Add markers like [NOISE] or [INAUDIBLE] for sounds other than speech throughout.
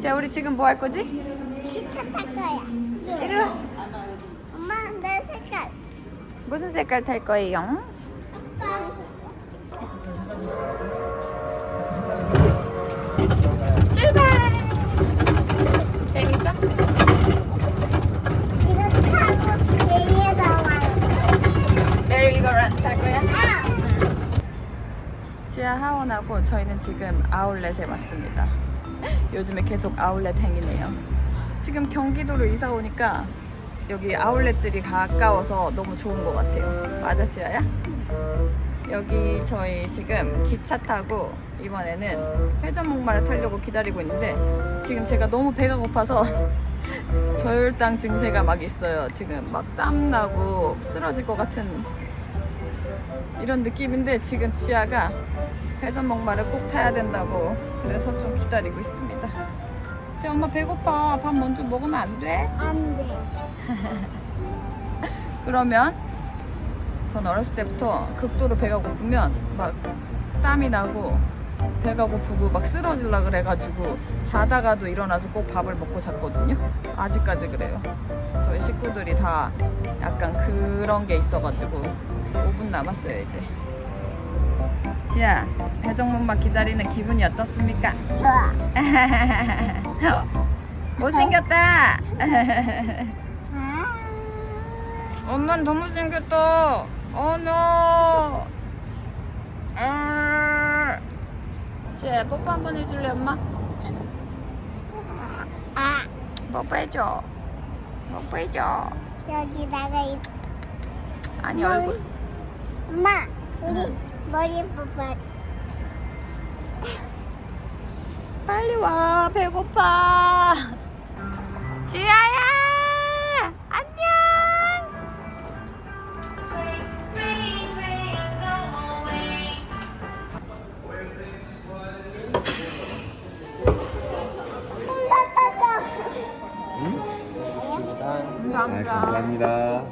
자, 우리 지금 뭐 할 거지? 기차 탈 거야. 이리 와. 엄마 내 색깔. 무슨 색깔 탈 거예요? 아빠. 출발! 재밌어? 이거 타고 내리다 와요. 메리고란 탈 거야? 아. 지하 하원하고 저희는 지금 아울렛에 왔습니다. [LAUGHS] 요즘에 계속 아울렛 행이네요. 지금 경기도로 이사 오니까 여기 아울렛들이 가까워서 너무 좋은 것 같아요. 맞아, 지아야? 여기 저희 지금 기차 타고 이번에는 회전목마를 타려고 기다리고 있는데 지금 제가 너무 배가 고파서 [LAUGHS] 저혈당 증세가 막 있어요. 지금 막 땀 나고 쓰러질 것 같은 이런 느낌인데 지금 지아가 회전목마를 꼭 타야 된다고 그래서 좀 기다리고 있습니다. 지 엄마 배고파. 밥 먼저 먹으면 안 돼? 안 돼. [LAUGHS] 그러면 전 어렸을 때부터 극도로 배가 고프면 막 땀이 나고 배가 고프고 막 쓰러질라 그래가지고 자다가도 일어나서 꼭 밥을 먹고 잤거든요. 아직까지 그래요. 저희 식구들이 다 약간 그런 게 있어가지고 5분 남았어요 이제. 지아, 배정목마 기다리는 기분이 어떻습니까? 좋아. [LAUGHS] 못생겼다. 아. 엄마 너무 생겼다. 어, 노. 아. 쟤 뽀뽀 한번 해줄래, 엄마? 아. 뽀뽀해줘. 뽀뽀해줘. 여기다가 이 아니, 얼굴. 엄마 우리 머리 뽑아. [LAUGHS] 빨리 와. 배고파. 지아야! 안녕! 따따따. 아, 감사합니다.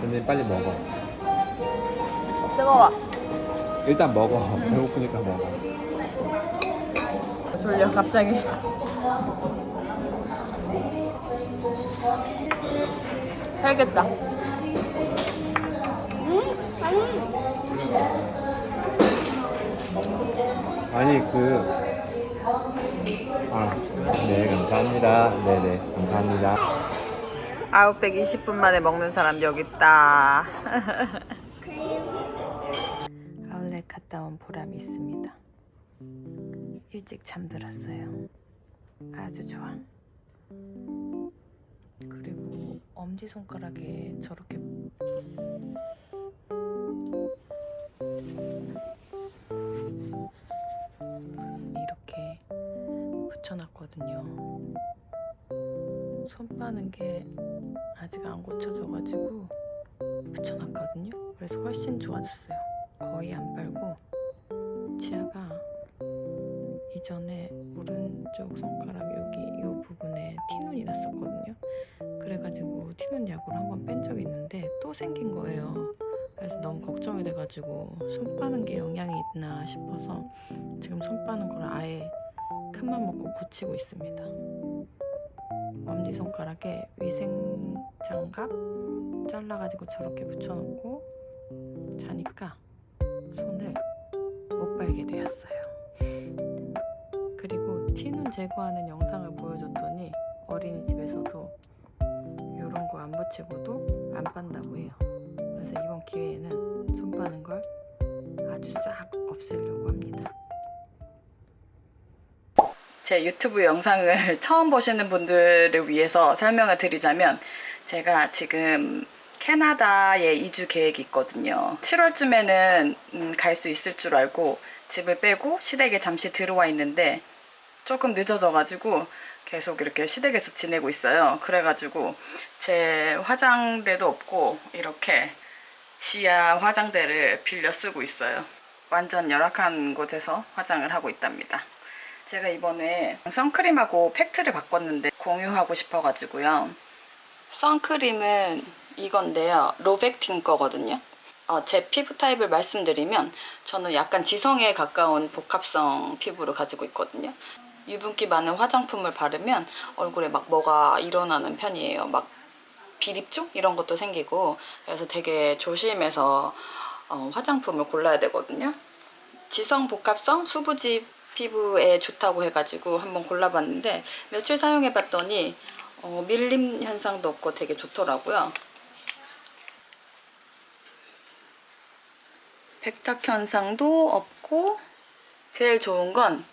근데 빨리 먹어. 뜨거워. 일단 먹어. 배고프니까 먹어. 졸려, 갑자기. 살겠다. 응? 아니. 아니 그. 아, 네 감사합니다. 네네 감사합니다. 아웃백 20분 만에 먹는 사람 여기 있다. [LAUGHS] 갔다 온 보람이 있습니다. 일찍 잠들었어요. 아주 좋아. 그리고 엄지 손가락에 저렇게 이렇게 붙여놨거든요. 손 빠는 게 아직 안 고쳐져가지고 붙여놨거든요. 그래서 훨씬 좋아졌어요. 거의 안 빨고 치아가 이전에 오른쪽 손가락 여기 이 부분에 티눈이 났었거든요. 그래가지고 티눈 약으로 한번 뺀 적이 있는데 또 생긴 거예요. 그래서 너무 걱정이 돼가지고 손 빠는 게 영향이 있나 싶어서 지금 손 빠는 걸 아예 큰맘 먹고 고치고 있습니다. 엄지손가락에 위생장갑 잘라가지고 저렇게 붙여놓고 자니까 손을 못 빨게 되었어요. 그리고 티눈 제거하는 영상을 보여줬더니 어린이집에서도 이런 거 안 붙이고도 안 빤다고 해요. 그래서 이번 기회에는 손 빠는 걸 아주 싹 없애려고 합니다. 제 유튜브 영상을 [LAUGHS] 처음 보시는 분들을 위해서 설명을 드리자면 제가 지금 캐나다에 이주 계획이 있거든요. 7월쯤에는 음, 갈 수 있을 줄 알고 집을 빼고 시댁에 잠시 들어와 있는데 조금 늦어져가지고 계속 이렇게 시댁에서 지내고 있어요. 그래가지고 제 화장대도 없고 이렇게 지하 화장대를 빌려 쓰고 있어요. 완전 열악한 곳에서 화장을 하고 있답니다. 제가 이번에 선크림하고 팩트를 바꿨는데 공유하고 싶어가지고요. 선크림은 이건데요. 로백틴 거거든요. 어, 제 피부 타입을 말씀드리면 저는 약간 지성에 가까운 복합성 피부를 가지고 있거든요. 유분기 많은 화장품을 바르면 얼굴에 막 뭐가 일어나는 편이에요. 막 비립종 이런 것도 생기고 그래서 되게 조심해서 어, 화장품을 골라야 되거든요. 지성 복합성 수부지 피부에 좋다고 해가지고 한번 골라봤는데 며칠 사용해봤더니 어, 밀림 현상도 없고 되게 좋더라고요. 백탁 현상도 없고 제일 좋은 건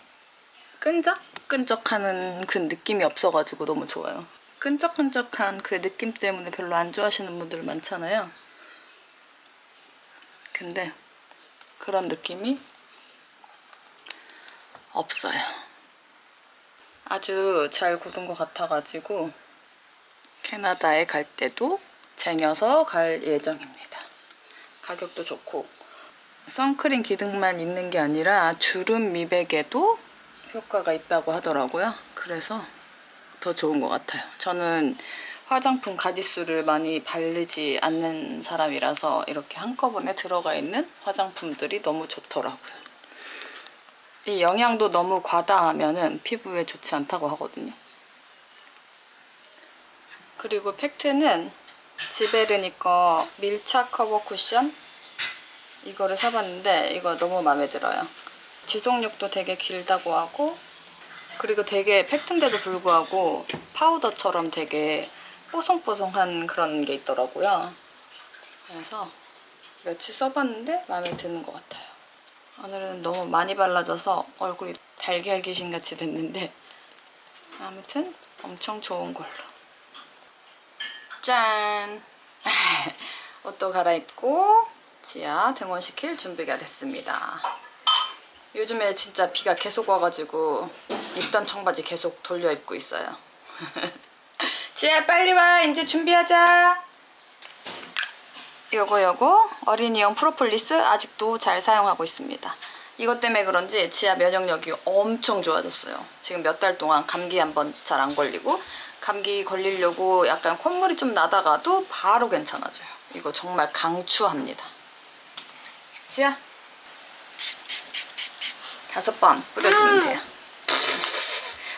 끈적? 끈적하는 그 느낌이 없어가지고 너무 좋아요. 끈적끈적한 그 느낌 때문에 별로 안 좋아하시는 분들 많잖아요. 근데 그런 느낌이 없어요. 아주 잘 고른 것 같아가지고 캐나다에 갈 때도 쟁여서 갈 예정입니다. 가격도 좋고 선크림 기능만 있는 게 아니라 주름 미백에도 효과가 있다고 하더라고요. 그래서 더 좋은 것 같아요. 저는 화장품 가짓수를 많이 바르지 않는 사람이라서 이렇게 한꺼번에 들어가 있는 화장품들이 너무 좋더라고요. 이 영양도 너무 과다하면은 피부에 좋지 않다고 하거든요. 그리고 팩트는 지베르니 거 밀착 커버 쿠션 이거를 사봤는데 이거 너무 마음에 들어요. 지속력도 되게 길다고 하고 그리고 되게 팩트인데도 불구하고 파우더처럼 되게 뽀송뽀송한 그런 게 있더라고요. 그래서 며칠 써봤는데 마음에 드는 것 같아요. 오늘은 너무 많이 발라져서 얼굴이 달걀 귀신 같이 됐는데 아무튼 엄청 좋은 걸로. 짠! [LAUGHS] 옷도 갈아입고 지하 등원시킬 준비가 됐습니다. 요즘에 진짜 비가 계속 와가지고 입던 청바지 계속 돌려 입고 있어요. [LAUGHS] 지야 빨리 와 이제 준비하자. 요거 요거 어린이용 프로폴리스 아직도 잘 사용하고 있습니다. 이것 때문에 그런지 지하 면역력이 엄청 좋아졌어요. 지금 몇 달 동안 감기 한번 잘 안 걸리고 감기 걸리려고 약간 콧물이 좀 나다가도 바로 괜찮아져요. 이거 정말 강추합니다. 지야 다섯 번 뿌려주면 돼요.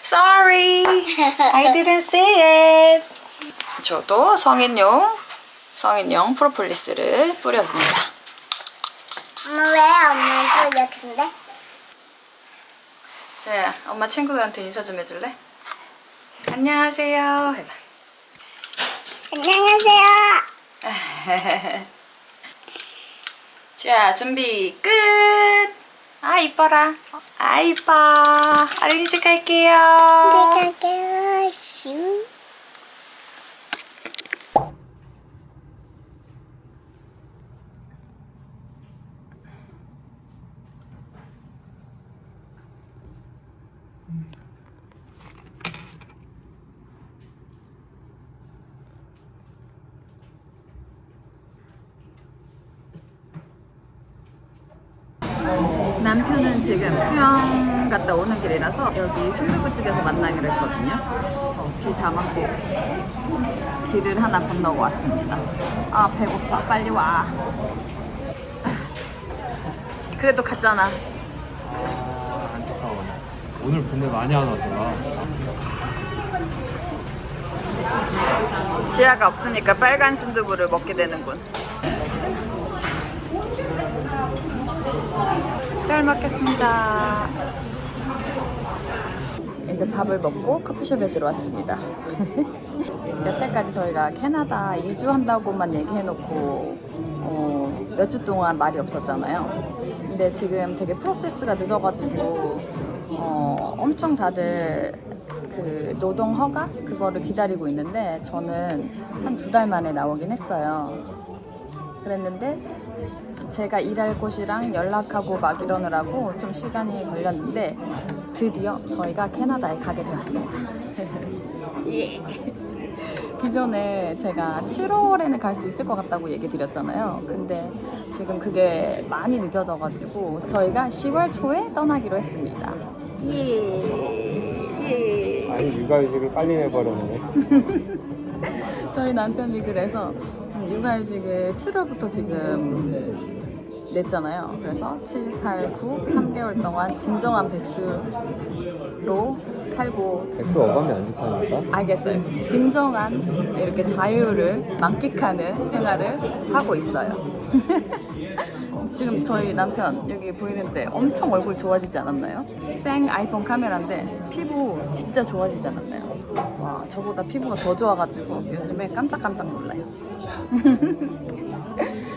Sorry, I didn't see it. 저도 성인용 성인용 프로폴리스를 뿌려봅니다. 엄마 왜 엄마 뿌렸는데? 자, 엄마 친구들한테 인사 좀 해줄래? 안녕하세요. 해봐. 안녕하세요. [LAUGHS] 자, 준비 끝. 아 이뻐라. 아 이뻐. 어린이 집 갈게요. 내가 깨우슈. 남편은 지금 수영 갔다 오는 길이라서 여기 순두부집에서 만나기로 했거든요. 저 비 다 맞고 길을 하나 건너고 왔습니다. 아 배고파 빨리 와. 아, [LAUGHS] 그래도 갔잖아. 아, 안타까워네. 오늘 근데 많이 안 왔더라. 지아가 없으니까 빨간 순두부를 먹게 되는군. 잘 먹겠습니다. 이제 밥을 먹고 커피숍에 들어왔습니다. [LAUGHS] 여태까지 저희가 캐나다 이주한다고만 얘기해놓고 어, 몇 주 동안 말이 없었잖아요. 근데 지금 되게 프로세스가 늦어가지고 어, 엄청 다들 그 노동 허가 그거를 기다리고 있는데 저는 한 두 달 만에 나오긴 했어요. 그랬는데 제가 일할 곳이랑 연락하고 막 이러느라고 좀 시간이 걸렸는데 드디어 저희가 캐나다에 가게 되었습니다. [LAUGHS] 예. 기존에 제가 7월에는 갈 수 있을 것 같다고 얘기 드렸잖아요. 근데 지금 그게 많이 늦어져가지고 저희가 10월 초에 떠나기로 했습니다. 예. 예. 아니 육아휴직을 빨리 내버렸네. [LAUGHS] 저희 남편이 그래서 음, 육아휴직을 7월부터 지금 냈잖아요. 그래서 7, 8, 9, 3개월 동안 진정한 백수로 살고 백수 어감이 안 좋다니까? 알겠어요. 진정한 이렇게 자유를 만끽하는 생활을 하고 있어요. [LAUGHS] 지금 저희 남편 여기 보이는데 엄청 얼굴 좋아지지 않았나요? 생 아이폰 카메라인데 피부 진짜 좋아지지 않았나요? 와 저보다 피부가 더 좋아가지고 요즘에 깜짝깜짝 놀라요. [LAUGHS]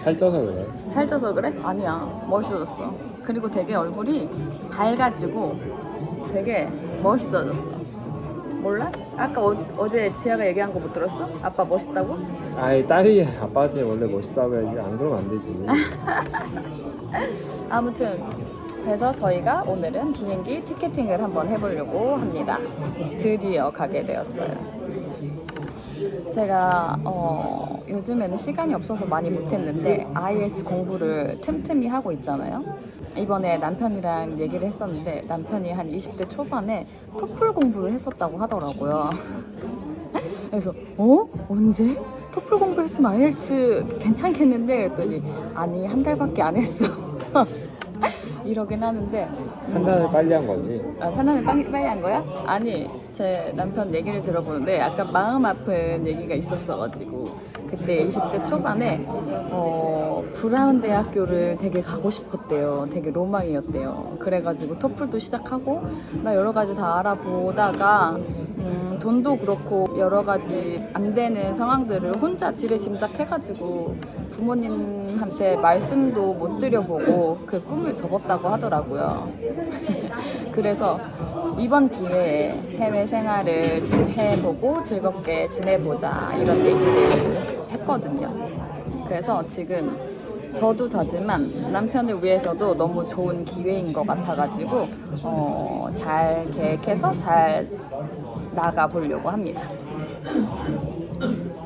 살쪄서 그래. 살쪄서 그래? 아니야 멋있어졌어. 그리고 되게 얼굴이 밝아지고 되게 멋있어졌어. 몰라? 아까 어, 어제 지아가 얘기한 거 못 들었어? 아빠 멋있다고? 아이 딸이 아빠한테 원래 멋있다고 해야지 안 그러면 안 되지. [LAUGHS] 아무튼 그래서 저희가 오늘은 비행기 티켓팅을 한번 해보려고 합니다. 드디어 가게 되었어요. 제가 어, 요즘에는 시간이 없어서 많이 못했는데 IELTS 공부를 틈틈이 하고 있잖아요. 이번에 남편이랑 얘기를 했었는데 남편이 한 20대 초반에 토플 공부를 했었다고 하더라고요. [LAUGHS] 그래서 어? 언제? 토플 공부했으면 IELTS 괜찮겠는데? 그랬더니 아니 한 달밖에 안 했어. [LAUGHS] 이러긴 하는데 판단을 빨리 한 거지. 아, 판단을 빨리, 빨리 한 거야? 아니 제 남편 얘기를 들어보는데 약간 마음 아픈 얘기가 있었어가지고 그때 20대 초반에 어, 브라운 대학교를 되게 가고 싶었대요. 되게 로망이었대요. 그래가지고 토플도 시작하고 나 여러 가지 다 알아보다가 음, 돈도 그렇고 여러 가지 안 되는 상황들을 혼자 지레 짐작해가지고 부모님한테 말씀도 못 드려보고 그 꿈을 접었다고 하더라고요. [LAUGHS] 그래서 이번 기회에 해외 생활을 해보고 즐겁게 지내보자 이런 얘기를 했거든요. 그래서 지금 저도 저지만 남편을 위해서도 너무 좋은 기회인 것 같아가지고 어, 잘 계획해서 잘 나가 보려고 합니다.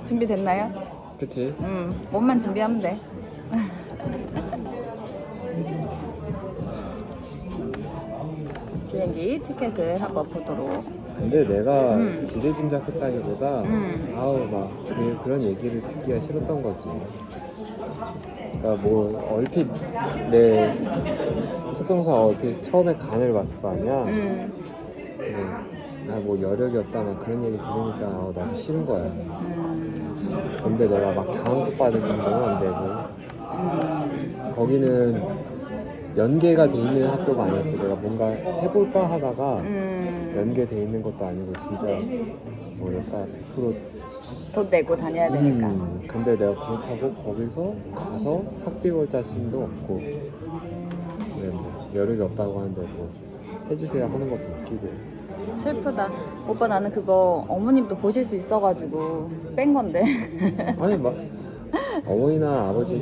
준비됐나요? 그치? 음, 몸만 준비하면 돼. [LAUGHS] 비행기 티켓을 한번 보도록. 근데 내가 음. 지레짐작했다기보다 음. 아우 막 그, 그런 얘기를 듣기가 싫었던 거지. 그러니까 뭐 얼핏 내 특성상 얼핏 처음에 간을 봤을 거 아니야. 음, 나뭐 여력이 없다 막 그런 얘기 들으니까 어, 나도 싫은 거야. 음, 근데 내가 막 장학금 받을 정도는 안 되고 음, 거기는 연계가 돼 있는 학교가 아니었어. 내가 뭔가 해볼까 하다가 음. 연계돼 있는 것도 아니고 진짜 뭐랄까 100%돈 내고 다녀야 되니까. 음, 근데 내가 그렇다고 거기서 가서 학비 벌 자신도 없고 네, 뭐 여력이 없다고 하는데 뭐 해주세요 하는 것도 웃기고 슬프다. 오빠 나는 그거 어머님도 보실 수 있어가지고 뺀 건데. 아니 막 어머니나 아버지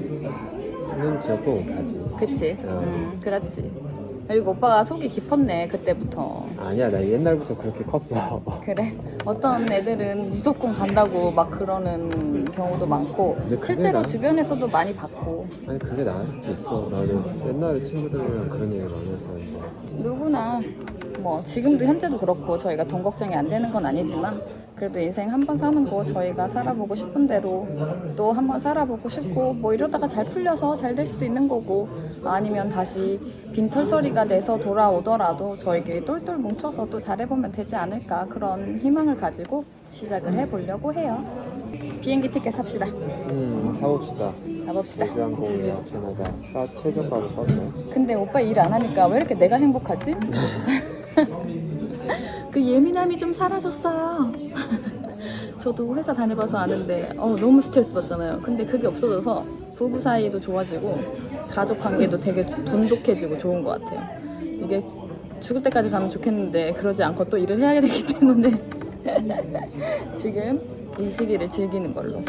는 기억도 못하지 그치? 어. 음, 그렇지. 그리고 오빠가 속이 깊었네, 그때부터. 아니야 나 옛날부터 그렇게 컸어 [LAUGHS] 그래? 어떤 애들은 무조건 간다고 막 그러는 경우도 많고, 근데 그게 실제로 나- 주변에서도 많이 봤고, 아니 그게 나을 수도 있어 나도 옛날에 친구들이랑 그런 얘기 많이 했었는데 누구나, 뭐, 지금도 현재도 그렇고, 저희가 돈 걱정이 안 되는 건 아니지만, 그래도 인생 한 번 사는 거 저희가 살아보고 싶은 대로 또 한 번 살아보고 싶고 뭐 이러다가 잘 풀려서 잘 될 수도 있는 거고 아니면 다시 빈털터리가 돼서 돌아오더라도 저희끼리 똘똘 뭉쳐서 또 잘해보면 되지 않을까 그런 희망을 가지고 시작을 해보려고 해요. 비행기 티켓 삽시다. 음 사봅시다 가봅시다. 대주항공이나 캐나다 나 최저가로 떴네 근데 오빠 일 안 하니까 왜 이렇게 내가 행복하지? [LAUGHS] [LAUGHS] 그 예민함이 좀 사라졌어요. 저도 회사 다녀봐서 아는데 어, 너무 스트레스 받잖아요. 근데 그게 없어져서 부부 사이도 좋아지고 가족 관계도 되게 돈독해지고 좋은 것 같아요. 이게 죽을 때까지 가면 좋겠는데 그러지 않고 또 일을 해야 되기 [LAUGHS] 때문에 지금 이 시기를 즐기는 걸로.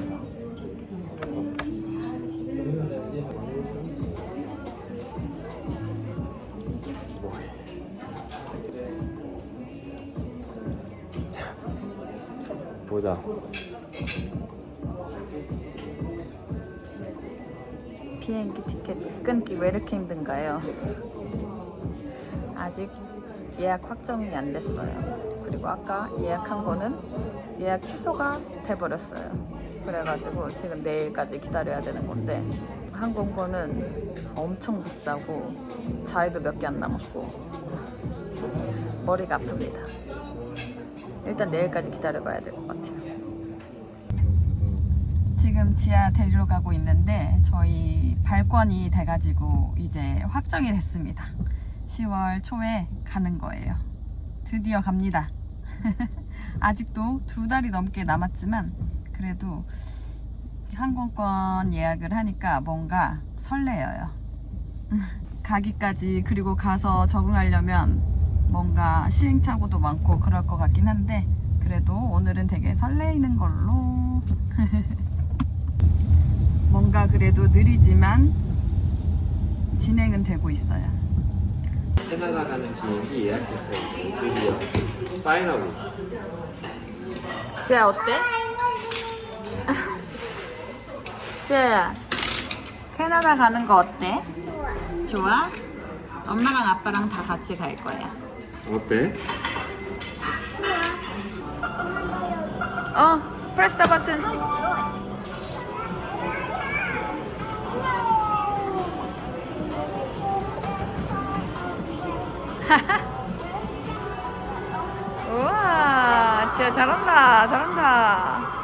보자 비행기 티켓 끊기 왜 이렇게 힘든가요? 아직 예약 확정이 안 됐어요. 그리고 아까 예약한 거는 예약 취소가 돼버렸어요. 그래가지고 지금 내일까지 기다려야 되는 건데 항공권은 엄청 비싸고 자리도 몇 개 안 남았고 머리가 아픕니다. 일단 내일까지 기다려봐야 될 것 같아요. 지금 지하 데리러 가고 있는데 저희 발권이 돼가지고 이제 확정이 됐습니다. 10월 초에 가는 거예요. 드디어 갑니다. [LAUGHS] 아직도 두 달이 넘게 남았지만 그래도 항공권 예약을 하니까 뭔가 설레어요. [LAUGHS] 가기까지 그리고 가서 적응하려면 뭔가 시행착오도 많고 그럴 것 같긴 한데 그래도 오늘은 되게 설레이는 걸로 [LAUGHS] 뭔가 그래도 느리지만 진행은 되고 있어요. 캐나다 가는 비행기 예약했어요. 드디어 파이널리. 지아 어때? [LAUGHS] 지아야 캐나다 가는 거 어때? 좋아? 엄마랑 아빠랑 다 같이 갈 거야. 어때? 어, press the button. 우와, 지아 잘한다, 잘한다.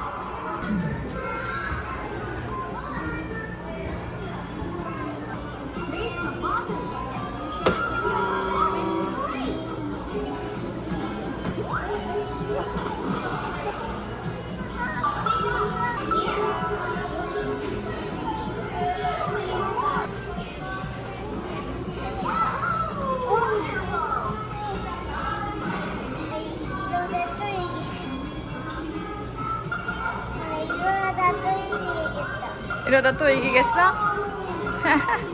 이러다 또 이기겠어? [LAUGHS]